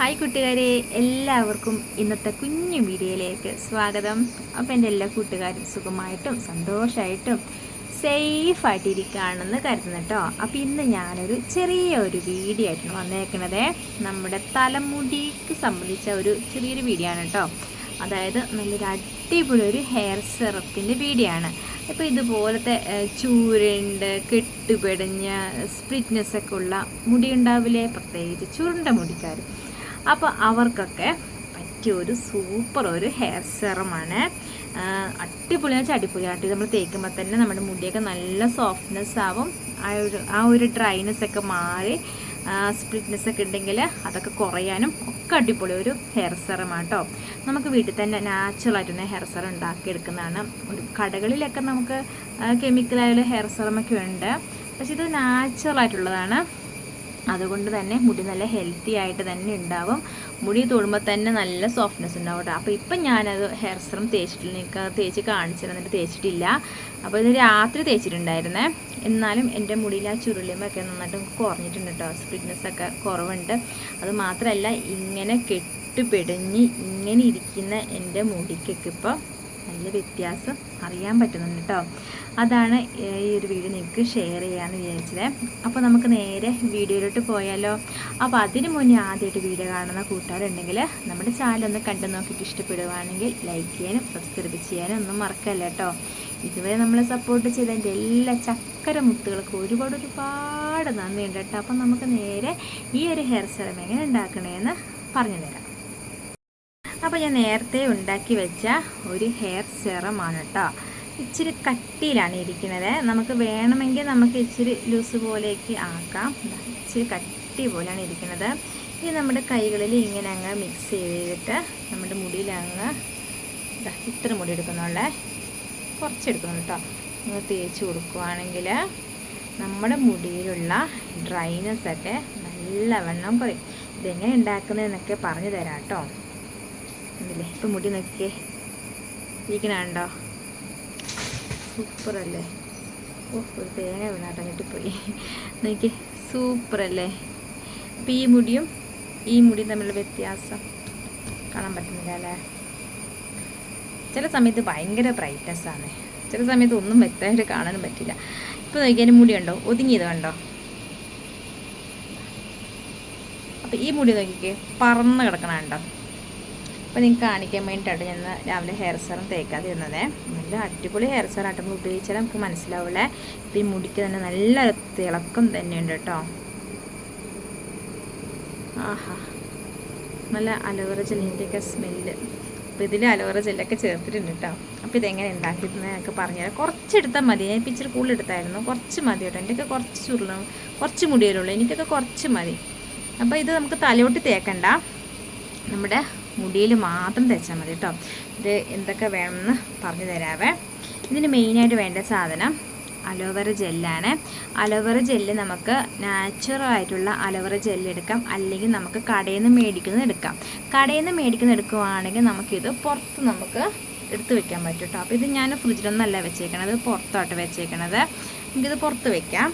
Hi കൂട്ടുകാരെ എല്ലാവർക്കും ഇന്നത്തെ കുഞ്ഞു വീഡിയോയിലേക്ക് സ്വാഗതം. അപ്പോൾ എന്റെ എല്ലാ കൂട്ടുകാരും സുഖമായിട്ടും സന്തോഷമായിട്ടും സേഫായിട്ടിരിക്കുകയാണെന്ന് കരുതുന്നു കേട്ടോ. അപ്പോൾ ഇന്ന് ഞാനൊരു ചെറിയ ഒരു വീഡിയോ ആയിട്ടാണ് വന്നേക്കണത്. നമ്മുടെ തലമുടിക്ക് സംബന്ധിച്ച ഒരു ചെറിയൊരു വീഡിയോ ആണ് കേട്ടോ. അതായത് നല്ലൊരു അടിപൊളി ഒരു ഹെയർ സിറപ്പിന്റെ വീഡിയോ ആണ്. ഇപ്പോൾ ഇതുപോലത്തെ ചൂരുണ്ട് കെട്ടുപിടഞ്ഞ സ്പ്ലിറ്റ്നെസ് ഒക്കെ ഉള്ള മുടി ഉണ്ടാവില്ലേ? പ്രത്യേകിച്ച് ചുരുണ്ട മുടിക്കാർ അപ്പോൾ അവർക്കൊക്കെ പറ്റിയ ഒരു സൂപ്പർ ഒരു ഹെയർ സെറമാണ് അടിപൊളി വെച്ചാൽ അടിപൊളിയായിട്ട് നമ്മൾ തേക്കുമ്പോൾ തന്നെ നമ്മുടെ മുടിയൊക്കെ നല്ല സോഫ്റ്റ്നെസ് ആവും. ആ ഒരു ആ ഒരു ഡ്രൈനെസ് ഒക്കെ മാറി സ്പ്ലിറ്റ്നെസ് ഒക്കെ ഉണ്ടെങ്കിൽ അതൊക്കെ കുറയാനും ഒക്കെ അടിപൊളി ഒരു ഹെയർ സെറമാണ് കേട്ടോ നമുക്ക് വീട്ടിൽ തന്നെ നാച്ചുറലായിട്ട് തന്നെ ഹെയർ സെറം ഉണ്ടാക്കിയെടുക്കുന്നതാണ്. ഒരു കടകളിലൊക്കെ നമുക്ക് കെമിക്കലായുള്ള ഹെയർ സെറമൊക്കെ ഉണ്ട്. പക്ഷെ ഇത് നാച്ചുറലായിട്ടുള്ളതാണ് അതുകൊണ്ട് തന്നെ മുടി നല്ല ഹെൽത്തി ആയിട്ട് തന്നെ ഉണ്ടാവും. മുടി തൊടുമ്പോൾ തന്നെ നല്ല സോഫ്റ്റ്നെസ് ഉണ്ടാവും കേട്ടോ അപ്പോൾ ഇപ്പം ഞാനത് ഹെയർ സെറം തേച്ചിട്ടില്ല. എനിക്ക് തേച്ച് കാണിച്ചിരുന്നിട്ട് തേച്ചിട്ടില്ല. അപ്പോൾ ഇത് രാത്രി തേച്ചിട്ടുണ്ടായിരുന്നേ. എന്നാലും എന്റെ മുടിയിൽ ആ ചുരുളിമൊക്കെ നന്നായിട്ട് കുറഞ്ഞിട്ടുണ്ട് കേട്ടോ സ്പ്രിറ്റ്നെസ് ഒക്കെ കുറവുണ്ട്. അത് മാത്രമല്ല ഇങ്ങനെ കെട്ടുപിടിഞ്ഞ് ഇങ്ങനെ ഇരിക്കുന്ന എന്റെ മുടിക്കൊക്കെ ഇപ്പോൾ നല്ല വ്യത്യാസം അറിയാൻ പറ്റുന്നുണ്ട് കേട്ടോ. അതാണ് ഈ ഒരു വീഡിയോ നിങ്ങൾക്ക് ഷെയർ ചെയ്യാമെന്ന് വിചാരിച്ചത്. അപ്പോൾ നമുക്ക് നേരെ വീഡിയോയിലോട്ട് പോയാലോ. അപ്പോൾ അതിന് മുന്നേ ആദ്യമായിട്ട് വീഡിയോ കാണുന്ന കൂട്ടുകാരുണ്ടെങ്കിൽ നമ്മുടെ ചാനൽ ഒന്ന് കണ്ടു നോക്കിയിട്ട് ഇഷ്ടപ്പെടുവാണെങ്കിൽ ലൈക്ക് ചെയ്യാനും സബ്സ്ക്രൈബ് ചെയ്യാനും ഒന്നും മറക്കല്ല കേട്ടോ. ഇതുവരെ നമ്മൾ സപ്പോർട്ട് ചെയ്തതിന്റെ എല്ലാ ചക്കര മുത്തുകൾക്കും ഒരുപാട് ഒരുപാട് നന്ദിയുണ്ട് കേട്ടോ. അപ്പം നമുക്ക് നേരെ ഈ ഒരു ഹെയർ സെറം എങ്ങനെ ഉണ്ടാക്കണേന്ന് പറഞ്ഞു തരാം. അപ്പോൾ ഞാൻ നേരത്തെ ഉണ്ടാക്കി വെച്ച ഒരു ഹെയർ സെറമാണ് കേട്ടോ ഇച്ചിരി കട്ടിയിലാണ് ഇരിക്കുന്നത്. നമുക്ക് വേണമെങ്കിൽ നമുക്ക് ഇച്ചിരി ലൂസ് പോലേക്ക് ആക്കാം. ഇച്ചിരി കട്ടി പോലെയാണ് ഇരിക്കുന്നത്. ഇനി നമ്മുടെ കൈകളിൽ ഇങ്ങനെ അങ്ങ് മിക്സ് ചെയ്തിട്ട് നമ്മുടെ മുടിയിൽ അങ്ങ് ഇത്ര മുടി എടുക്കുന്നുള്ള. കുറച്ചെടുക്കുന്നു കേട്ടോ നിങ്ങൾ തേച്ച് കൊടുക്കുവാണെങ്കിൽ നമ്മുടെ മുടിയിലുള്ള ഡ്രൈനെസ് ഒക്കെ നല്ലവണ്ണം കുറയും. ഇതെങ്ങനെ ഉണ്ടാക്കുന്നതെന്നൊക്കെ പറഞ്ഞു തരാം കേട്ടോ ഉണ്ടല്ലേ ഇപ്പം മുടി നോക്കിയേ. ഇരിക്കണുണ്ടോ? സൂപ്പറല്ലേ? ഓ ഒരു തേങ്ങ വീണാട്ടം കിട്ടിപ്പോയി നോക്കി സൂപ്പറല്ലേ? അപ്പം ഈ മുടിയും ഈ മുടിയും തമ്മിലുള്ള വ്യത്യാസം കാണാൻ പറ്റുന്നില്ല അല്ലേ? ചില സമയത്ത് ഭയങ്കര ബ്രൈറ്റ്നെസ്സാണ് ചില സമയത്ത് ഒന്നും വ്യക്തമായിട്ട് കാണാനും പറ്റില്ല. ഇപ്പോൾ നോക്കിയാൽ മുടി കണ്ടോ? ഒതുങ്ങിയത് കണ്ടോ? അപ്പോൾ ഈ മുടി നോക്കിക്കേ പറന്ന് കിടക്കണ കണ്ടോ? അപ്പോൾ നിങ്ങൾക്ക് കാണിക്കാൻ വേണ്ടിയിട്ടാണ് ഞാൻ രാവിലെ ഹെയർ സെറം തേക്കാതിരുന്നത് നല്ല അടിപൊളി ഹെയർ സെറായിട്ട് നമ്മൾ ഉപയോഗിച്ചാൽ നമുക്ക് മനസ്സിലാവില്ലേ ഇപ്പം ഈ മുടിക്ക് തന്നെ നല്ല തിളക്കം തന്നെയുണ്ട് കേട്ടോ. ആഹാ. നല്ല അലോവേറ ജെല്ലിന്റെയൊക്കെ സ്മെല്ല്. അപ്പോൾ ഇതിൽ അലോവേറ ജെല്ലൊക്കെ ചേർത്തിട്ടുണ്ട് കേട്ടോ. അപ്പോൾ ഇതെങ്ങനെ ഉണ്ടാക്കിയിരുന്നത് എന്നൊക്കെ പറഞ്ഞുതരാം. കുറച്ചെടുത്താൽ മതി. ഞാൻ ഇപ്പം ഇച്ചിരി കൂടുതൽ എടുത്തായിരുന്നു. കുറച്ച് മതി കേട്ടോ. എന്റെയൊക്കെ കുറച്ച് ചുരുളും കുറച്ച് മുടിയേലുള്ളൂ എനിക്കൊക്കെ കുറച്ച് മതി. അപ്പോൾ ഇത് നമുക്ക് തലയോട്ട് തേക്കണ്ട. നമ്മുടെ മുടിയിൽ മാത്രം തേച്ചാൽ മതി കേട്ടോ. ഇത് എന്തൊക്കെ വേണമെന്ന് പറഞ്ഞു തരാവേ. ഇതിന് മെയിനായിട്ട് വേണ്ട സാധനം അലോവേറ ജെല്ലാണ്. അലോവേറ ജെല്ല് നമുക്ക് നാച്ചുറൽ ആയിട്ടുള്ള അലോവേറ ജെല്ല് എടുക്കാം. അല്ലെങ്കിൽ നമുക്ക് കടയിൽ നിന്ന് മേടിക്കുന്നത് എടുക്കാം. കടയിൽ നിന്ന് മേടിക്കുന്നത് എടുക്കുവാണെങ്കിൽ നമുക്കിത് പുറത്ത് നമുക്ക് എടുത്ത് വെക്കാൻ പറ്റും കേട്ടോ. അപ്പോൾ ഇത് ഞാൻ ഫ്രിഡ്ജിലൊന്നല്ല വെച്ചേക്കണത്. പുറത്തോട്ട് വെച്ചേക്കണത്. നമുക്കിത് പുറത്ത് വെക്കാം.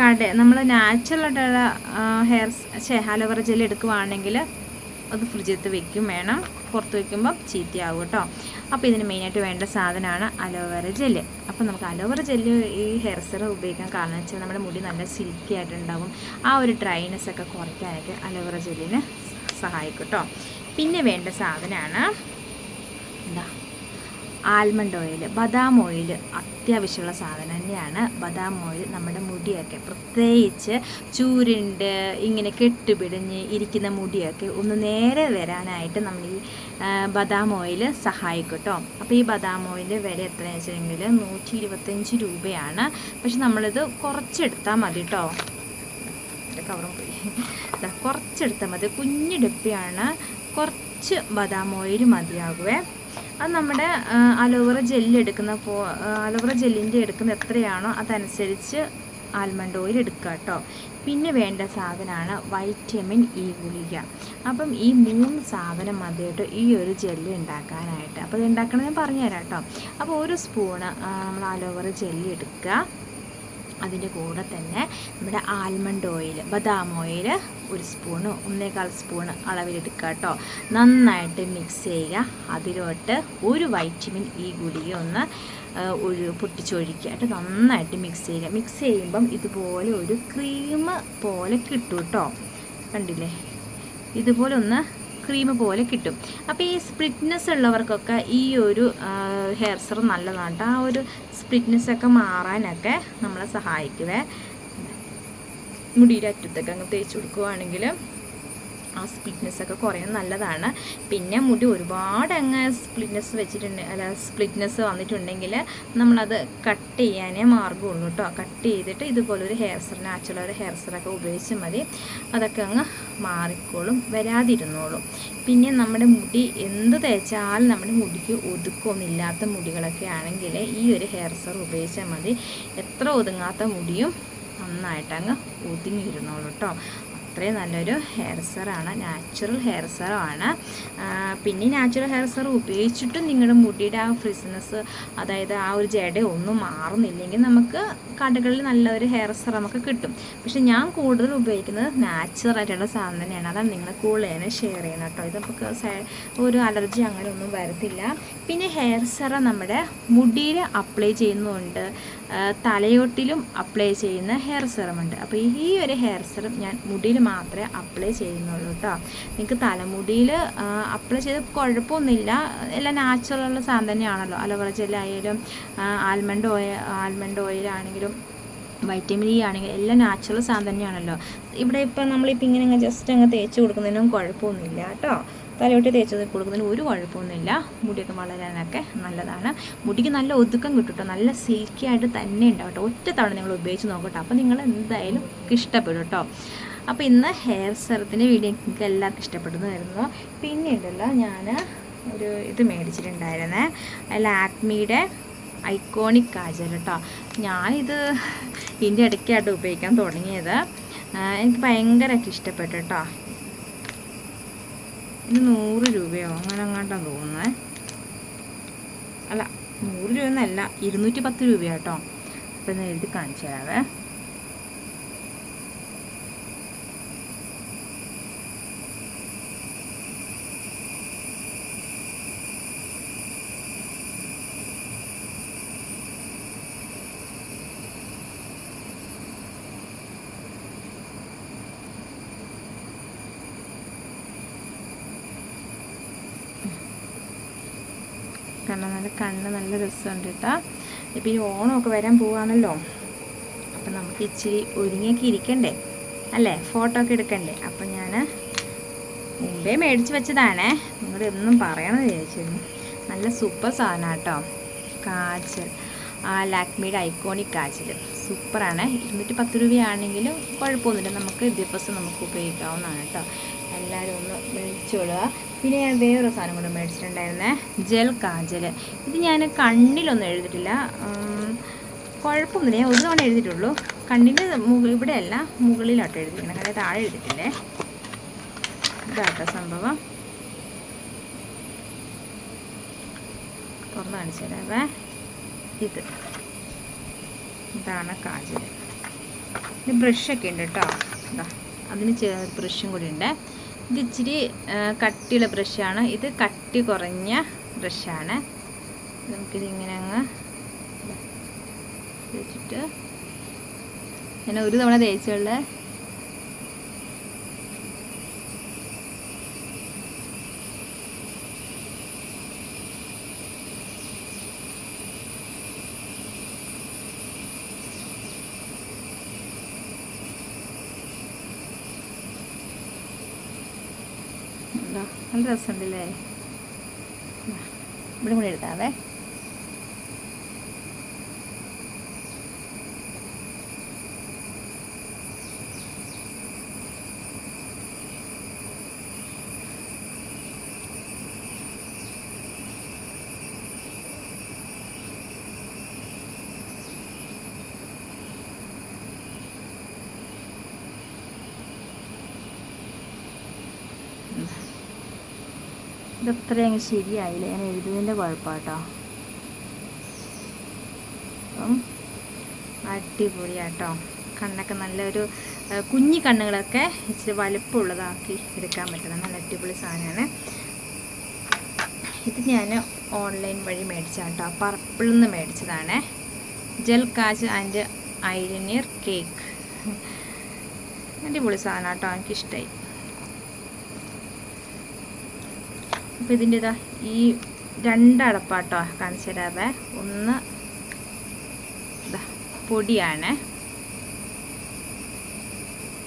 കട നമ്മൾ നാച്ചുറലായിട്ടുള്ള ഹെയർ അലോവേറ ജെല്ല് എടുക്കുവാണെങ്കിൽ അത് ഫ്രിഡ്ജത്ത് വെക്കും. വേണം പുറത്ത് വെക്കുമ്പോൾ ചീത്തയാവും കേട്ടോ. അപ്പോൾ ഇതിന് മെയിനായിട്ട് വേണ്ട സാധനമാണ് അലോവേറ ജെല്ല്. അപ്പോൾ നമുക്ക് അലോവേറ ജെല്ല് ഈ ഹെയർ സെറം ഉപയോഗിക്കാൻ കാരണം വെച്ചാൽ നമ്മുടെ മുടി നല്ല സിൽക്കി ആയിട്ടുണ്ടാവും. ആ ഒരു ഡ്രൈനെസ് ഒക്കെ കുറയ്ക്കാനായിട്ട് അലോവേറ ജെല്ലിന് സഹായിക്കും കേട്ടോ. പിന്നെ വേണ്ട സാധനമാണ് എന്താ ആൽമണ്ട് ഓയിൽ ബദാം ഓയിൽ അത്യാവശ്യമുള്ള സാധനം തന്നെയാണ്. ബദാം ഓയിൽ നമ്മുടെ മുടിയൊക്കെ പ്രത്യേകിച്ച് ചൂരുണ്ട് ഇങ്ങനെ കെട്ടുപിടിഞ്ഞ് ഇരിക്കുന്ന മുടിയൊക്കെ ഒന്ന് നേരെ വരാനായിട്ട് നമ്മൾ ഈ ബദാം ഓയിൽ സഹായിക്കട്ടോ. കേട്ടോ അപ്പോൾ ഈ ബദാം ഓയിലിന്റെ വില എത്രയാണെന്ന് വെച്ചിട്ടുണ്ടെങ്കിൽ നൂറ്റി ഇരുപത്തഞ്ച് രൂപയാണ്. പക്ഷെ നമ്മളിത് കുറച്ചെടുത്താൽ മതി കേട്ടോ കവറും പോയി. കുറച്ചെടുത്താൽ മതി. കുഞ്ഞു ഡപ്പിയാണ് കുറച്ച് ബദാം ഓയിൽ മതിയാകുവേ അത് നമ്മുടെ അലോവറ ജെല്ല് എടുക്കുന്ന പോ അലോവറ ജെല്ലിന്റെ എടുക്കുന്ന എത്രയാണോ അതനുസരിച്ച് ആൽമണ്ട് ഓയിൽ എടുക്കുക കേട്ടോ. പിന്നെ വേണ്ട സാധനമാണ് വൈറ്റമിൻ ഇ ഗുളിക. അപ്പം ഈ മൂന്ന് സാധനം മതി കേട്ടോ ഈ ഒരു ജെല്ലി ഉണ്ടാക്കാനായിട്ട്. അപ്പോൾ ഇത് ഉണ്ടാക്കണമെന്ന് ഞാൻ പറഞ്ഞുതരാം കേട്ടോ. അപ്പോൾ ഒരു സ്പൂണ് നമ്മൾ അലോവറ ജെല്ലി എടുക്കുക. അതിന്റെ കൂടെ തന്നെ നമ്മുടെ ആൽമണ്ട് ഓയിൽ ബദാം ഓയിൽ ഒരു സ്പൂണ് ഒന്നേകാൽ സ്പൂണ് അളവിലെടുക്കുക കേട്ടോ. നന്നായിട്ട് മിക്സ് ചെയ്യുക. അതിലോട്ട് ഒരു വൈറ്റമിൻ ഇ ഗുളിക ഒന്ന് ഒഴി പൊട്ടിച്ചൊഴിക്കുക കേട്ടോ. നന്നായിട്ട് മിക്സ് ചെയ്യുക. മിക്സ് ചെയ്യുമ്പം ഇതുപോലെ ഒരു ക്രീം പോലെ കിട്ടും കേട്ടോ. കണ്ടില്ലേ? ഇതുപോലെ ഒന്ന് ക്രീം പോലെ കിട്ടും. അപ്പോൾ ഈ സ്പ്രിറ്റ്നെസ് ഉള്ളവർക്കൊക്കെ ഈ ഒരു ഹെയർ സെറം നല്ലതാണ് കേട്ടോ. ആ ഒരു സ്പ്ലിറ്റ്നെസ് ഒക്കെ മാറാനൊക്കെ നമ്മളെ സഹായിക്കുവേ. മുടിയുടെ അറ്റത്തൊക്കെ അങ്ങ് തേച്ച് കൊടുക്കുവാണെങ്കിൽ ആ സ്പ്ലിറ്റ്നെസ് ഒക്കെ കുറയാൻ നല്ലതാണ്. പിന്നെ മുടി ഒരുപാട് അങ്ങ് സ്പ്ലിറ്റ്നെസ് വെച്ചിട്ടുണ്ട് അല്ല സ്പ്ലിറ്റ്നെസ് വന്നിട്ടുണ്ടെങ്കിൽ നമ്മളത് കട്ട് ചെയ്യാനേ മാർഗമുള്ളൂ കേട്ടോ കട്ട് ചെയ്തിട്ട് ഇതുപോലൊരു ഹെയർ സെർ നാച്ചുറൽ ഒരു ഹെയർ സെറൊക്കെ ഉപയോഗിച്ച് മതി. അതൊക്കെ അങ്ങ് മാറിക്കോളും വരാതിരുന്നോളും. പിന്നെ നമ്മുടെ മുടി എന്ത് തേച്ചാലും നമ്മുടെ മുടിക്ക് ഒതുക്കമൊന്നുമില്ലാത്ത മുടികളൊക്കെ ആണെങ്കിൽ ഈ ഒരു ഹെയർ സെർ ഉപയോഗിച്ചാൽ മതി. എത്ര ഒതുങ്ങാത്ത മുടിയും നന്നായിട്ടങ്ങ് ഒതുങ്ങിയിരുന്നോളൂ കേട്ടോ അത്രയും നല്ലൊരു ഹെയർ സെറാണ് നാച്ചുറൽ ഹെയർ സെറാണ് പിന്നെ നാച്ചുറൽ ഹെയർ സെർ ഉപയോഗിച്ചിട്ടും നിങ്ങളുടെ മുടിയുടെ ആ ഫ്രിസ്നെസ് അതായത് ആ ഒരു ജട ഒന്നും മാറുന്നില്ലെങ്കിൽ നമുക്ക് കടകളിൽ നല്ലൊരു ഹെയർ സെർ നമുക്ക് കിട്ടും. പക്ഷെ ഞാൻ കൂടുതൽ ഉപയോഗിക്കുന്നത് നാച്ചുറൽ ആയിട്ടുള്ള സാധനം തന്നെയാണ്. അതാണ് നിങ്ങൾ കൂടുതൽ ഷെയർ ചെയ്യണം കേട്ടോ. ഇത് നമുക്ക് ഒരു അലർജി അങ്ങനെ ഒന്നും വരത്തില്ല. പിന്നെ ഹെയർ സെറ നമ്മുടെ മുടിയിൽ അപ്ലൈ ചെയ്യുന്നുണ്ട്. തലയോട്ടിലും അപ്ലൈ ചെയ്യുന്ന ഹെയർ സെറമുണ്ട് അപ്പോൾ ഈ ഒരു ഹെയർ സെറം ഞാൻ മുടിയിൽ മാത്രമേ അപ്ലൈ ചെയ്യുന്നുള്ളൂ കേട്ടോ നിങ്ങൾക്ക് തലമുടിയിൽ അപ്ലൈ ചെയ്ത് കുഴപ്പമൊന്നുമില്ല. എല്ലാം നാച്ചുറൽ സാധനം തന്നെയാണല്ലോ. അലോവറ ജെല്ലായാലും ആൽമണ്ട് ഓയിൽ ആൽമണ്ട് ഓയിലാണെങ്കിലും വൈറ്റമിൻ ഇ ആണെങ്കിൽ എല്ലാം നാച്ചുറൽ സാധനം തന്നെയാണല്ലോ. ഇവിടെ ഇപ്പം നമ്മളിപ്പോൾ ഇങ്ങനെ ജസ്റ്റ് അങ്ങ് തേച്ച് കൊടുക്കുന്നതിനും കുഴപ്പമൊന്നുമില്ല കേട്ടോ തലയോട്ടി തേച്ചത് കൊടുക്കുന്നതിന് ഒരു കുഴപ്പമൊന്നുമില്ല. മുടിയൊക്കെ വളരാനൊക്കെ നല്ലതാണ്. മുടിക്ക് നല്ല ഒതുക്കം കിട്ടും നല്ല സിൽക്കി ആയിട്ട് തന്നെ ഉണ്ടാവും ഒറ്റ തവണ നിങ്ങൾ ഉപയോഗിച്ച് നോക്കട്ടോ. അപ്പോൾ നിങ്ങൾ എന്തായാലും ഇഷ്ടപ്പെടും കേട്ടോ അപ്പോൾ ഇന്ന് ഹെയർ സെറത്തിന്റെ വീഡിയോ നിങ്ങൾക്ക് എല്ലാവർക്കും ഇഷ്ടപ്പെടുന്നു വരുന്നു. ഞാൻ ഒരു ഇത് മേടിച്ചിട്ടുണ്ടായിരുന്നേ. ലാക്മിയുടെ ഐക്കോണിക് കാജൽ കേട്ടോ ഞാനിത് ഇതിന്റെ ഇടയ്ക്കായിട്ട് ഉപയോഗിക്കാൻ തുടങ്ങിയത്. എനിക്ക് ഭയങ്കരമായിട്ട് ഇഷ്ടപ്പെട്ടു കേട്ടോ ഇത് നൂറ് രൂപയോ അങ്ങനെ അങ്ങോട്ടാണ് തോന്നുന്നത് അല്ല നൂറ് രൂപ എന്നല്ല ഇരുന്നൂറ്റി പത്ത് രൂപയാട്ടോ അപ്പം എഴുതി കാണിച്ചു തരാവേ. കാരണം നല്ല കണ്ണ് നല്ല രസമുണ്ട് കേട്ടോ ഇപ്പം ഈ ഓണമൊക്കെ വരാൻ പോവാണല്ലോ. അപ്പം നമുക്ക് ഇച്ചിരി ഒരുങ്ങിയൊക്കെ ഇരിക്കണ്ടേ? അല്ലേ? ഫോട്ടോ ഒക്കെ എടുക്കണ്ടേ? അപ്പം ഞാൻ മുമ്പേ മേടിച്ച് വെച്ചതാണേ. നിങ്ങളുടെ ഒന്നും പറയണമെന്ന് വിചാരിച്ചിരുന്നു. നല്ല സൂപ്പർ സാധനം കേട്ടോ കാച്ചൽ. ആ ലാക്മിയുടെ ഐക്കോണിക് കാച്ചൽ. സൂപ്പറാണ്. ഇരുന്നൂറ്റി പത്ത് രൂപയാണെങ്കിലും കുഴപ്പമൊന്നുമില്ല. നമുക്ക് ദിവസം നമുക്ക് ഉപയോഗിക്കാവുന്നതാണ് കേട്ടോ എല്ലാവരും ഒന്ന് മേടിച്ചോളുക. പിന്നെ ഞാൻ വേറൊരു സാധനം കൂടെ മേടിച്ചിട്ടുണ്ടായിരുന്നേ. ജെൽ കാജൽ ഇത് ഞാൻ കണ്ണിലൊന്നും എഴുതിട്ടില്ല കുഴപ്പമൊന്നുമില്ല. ഞാൻ ഒരു തവണ എഴുതിയിട്ടുള്ളൂ. കണ്ണിന്റെ മുകളിൽ ഇവിടെയല്ല മുകളിലോട്ട് എഴുതിയിരിക്കണം കാരണം താഴെ എഴുതിയിട്ടില്ലേ? ഇതാട്ടോ സംഭവം. തുറന്ന് കാണിച്ചു തരാവേ. ഇത്. ഇതാണ് കാജൽ ഇത് ബ്രഷൊക്കെ ഉണ്ട് കേട്ടോ. അതിന് ബ്രഷും കൂടി ഉണ്ട്. ഇത് ഇച്ചിരി കട്ടിയുള്ള ബ്രഷാണ്. ഇത് കട്ടി കുറഞ്ഞ ബ്രഷാണ്. നമുക്കിതിങ്ങനെ അങ്ങ് വെച്ചിട്ട്. ഞാൻ ഒരു തവണ തേച്ചുള്ള എന്താ നല്ല രസമുണ്ടല്ലേ? ഇവിടെ കൂടെ എടുത്താവേ ഇതത്ര അങ്ങ് ശരിയായില്ല? ഞാൻ എഴുതുന്നതിന്റെ കുഴപ്പമാട്ടോ. അപ്പം അടിപൊളിയാട്ടോ. കണ്ണൊക്കെ നല്ലൊരു കുഞ്ഞി കണ്ണുകളൊക്കെ ഇച്ചിരി വലുപ്പമുള്ളതാക്കി എടുക്കാൻ പറ്റുന്ന നല്ല അടിപൊളി സാധനമാണ്. ഇത് ഞാൻ ഓൺലൈൻ വഴി മേടിച്ചാട്ടോ. പർപ്പിൾ നിന്ന് മേടിച്ചതാണ്. ജെൽ കാജ് ആൻഡ് ഐലിനിയർ കേക്ക്. അടിപൊളി സാധനം കേട്ടോ എനിക്കിഷ്ടമായി അപ്പോൾ ഇതിന്റെ ഇതാ ഈ രണ്ടടപ്പാട്ടോ കാണിച്ചു തരാവേ. ഒന്ന് പൊടിയാണ്.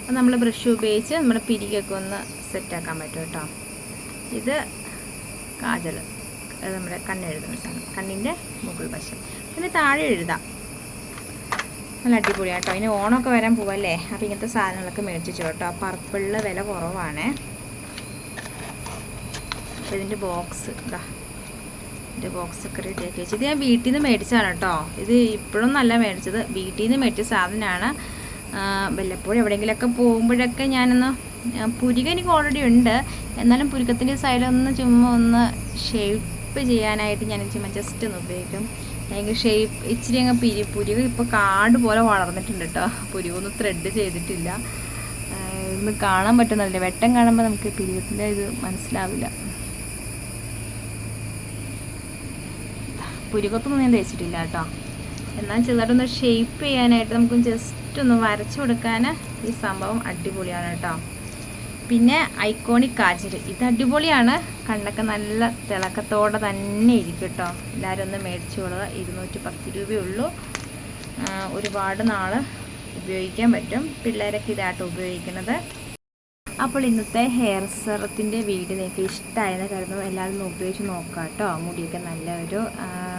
അപ്പോൾ നമ്മൾ ബ്രഷ് ഉപയോഗിച്ച് നമ്മുടെ പിരികൊക്കെ ഒന്ന് സെറ്റാക്കാൻ പറ്റും കേട്ടോ. ഇത് കാജൽ നമ്മുടെ കണ്ണെഴുതുന്ന സാധനം കണ്ണിന്റെ മുകൾ വശം. പിന്നെ താഴെ എഴുതാം. നല്ല അടിപൊളിയാട്ടോ. ഇനി ഓണമൊക്കെ വരാൻ പോവല്ലേ? അപ്പോൾ ഇങ്ങനത്തെ സാധനങ്ങളൊക്കെ മേടിച്ചു കേട്ടോ. പർപ്പിളിൽ വില കുറവാണ്. അപ്പോൾ ഇതിന്റെ ബോക്സ് ഇതാ. ഇതിന്റെ ബോക്സ് ഒക്കെ റെഡിയാക്കി വെച്ചു. ഇത് ഞാൻ വീട്ടിൽ നിന്ന് മേടിച്ചതാണ് കേട്ടോ ഇത് ഇപ്പോഴും നല്ല മേടിച്ചത്. വീട്ടിൽ നിന്ന് മേടിച്ച സാധനമാണ് വല്ലപ്പോഴും എവിടെയെങ്കിലുമൊക്കെ പോകുമ്പോഴൊക്കെ ഞാനൊന്ന് പുരിക എനിക്ക് ഓൾറെഡി ഉണ്ട്. എന്നാലും പുരുക്കത്തിന്റെ സൈഡൊന്ന് ചുമ്മാ ഒന്ന് ഷേപ്പ് ചെയ്യാനായിട്ട് ഞാൻ ചുമ്മാ ജസ്റ്റ് ഒന്ന് ഉപയോഗിക്കും. അല്ലെങ്കിൽ ഷേപ്പ് ഇച്ചിരി അങ്ങ് പിരി പുരിക ഇപ്പോൾ കാട് പോലെ വളർന്നിട്ടുണ്ട് കേട്ടോ ഒന്ന് ത്രെഡ് ചെയ്തിട്ടില്ല. ഒന്ന് കാണാൻ പറ്റുന്നില്ല വെട്ടം കാണുമ്പോൾ നമുക്ക് പിരികത്തിന്റെ ഇത് മനസ്സിലാവില്ല. പുരികത്തൊന്നും ഞാൻ തേച്ചിട്ടില്ല കേട്ടോ. എന്നാൽ ചെറുതായിട്ടൊന്ന് ഷേപ്പ് ചെയ്യാനായിട്ട് നമുക്ക് ജസ്റ്റ് ഒന്ന് വരച്ചു കൊടുക്കാൻ ഈ സംഭവം അടിപൊളിയാണ് കേട്ടോ. പിന്നെ ഐക്കോണിക് കാജൽ ഇത് അടിപൊളിയാണ്. കണ്ണൊക്കെ നല്ല തിളക്കത്തോടെ തന്നെ ഇരിക്കും കേട്ടോ. എല്ലാവരും ഒന്ന് മേടിച്ചു കൊടുക്കുക. ഇരുന്നൂറ്റി പത്ത് രൂപയുള്ളൂ ഒരുപാട് നാൾ ഉപയോഗിക്കാൻ പറ്റും. പിള്ളേരൊക്കെ ഇതായിട്ട് ഉപയോഗിക്കുന്നത്. അപ്പോൾ ഇന്നത്തെ ഹെയർ സെറത്തിന്റെ വീഡിയോ നിങ്ങൾക്ക് ഇഷ്ടമായെന്ന് കരുതുന്നു. എല്ലാവരും ഉപയോഗിച്ച് നോക്കാം കേട്ടോ. മുടിയൊക്കെ നല്ല ഒരു ആം, എന്താ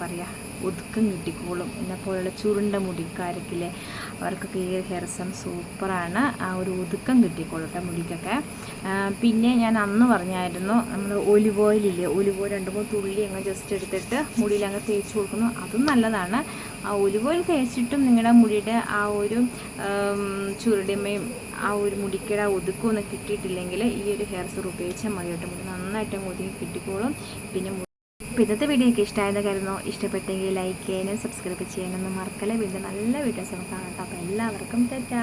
പറയുക ഒതുക്കം കിട്ടിക്കോളും. എന്നെ പോലുള്ള ചുരുണ്ട മുടിക്കാരൊക്കെ അവർക്കൊക്കെ ഈ ഹെയർ സൂപ്പറാണ് ആ ഒരു ഒതുക്കം കിട്ടിക്കോളും കേട്ടോ മുടിക്കൊക്കെ. പിന്നെ ഞാൻ അന്ന് പറഞ്ഞായിരുന്നു നമ്മൾ ഒലിവ് ഓയിലില്ലേ ഒലിവ് ഓയിൽ രണ്ട് മൂന്ന് തുള്ളി അങ്ങ് ജസ്റ്റ് എടുത്തിട്ട് മുടിയിൽ അങ്ങ് തേച്ച് കൊടുക്കുന്നു. അതും നല്ലതാണ്. ആ ഒലിവ് ഓയിൽ തേച്ചിട്ടും നിങ്ങളുടെ മുടിയുടെ ആ ഒരു ചുരുടിമയും ആ ഒരു മുടിക്കട ഒതുക്കമൊന്നും കിട്ടിയിട്ടില്ലെങ്കിൽ ഈ ഒരു ഹെയർ സർ ഉപയോഗിച്ചാൽ മതി കേട്ടോ മുടി നന്നായിട്ട് ഒതുങ്ങി കിട്ടിക്കോളും. പിന്നെ അപ്പോൾ ഇന്നത്തെ വീഡിയോ ഒക്കെ ഇഷ്ടമായെന്ന് ഇഷ്ടപ്പെട്ടെങ്കിൽ ലൈക്ക് ചെയ്യാനും സബ്സ്ക്രൈബ് ചെയ്യാനൊന്നും മറക്കല്ലേ. വീണ്ടും നല്ല വീഡിയോസ് നമുക്ക് കാണാം അപ്പോൾ എല്ലാവർക്കും തെറ്റാ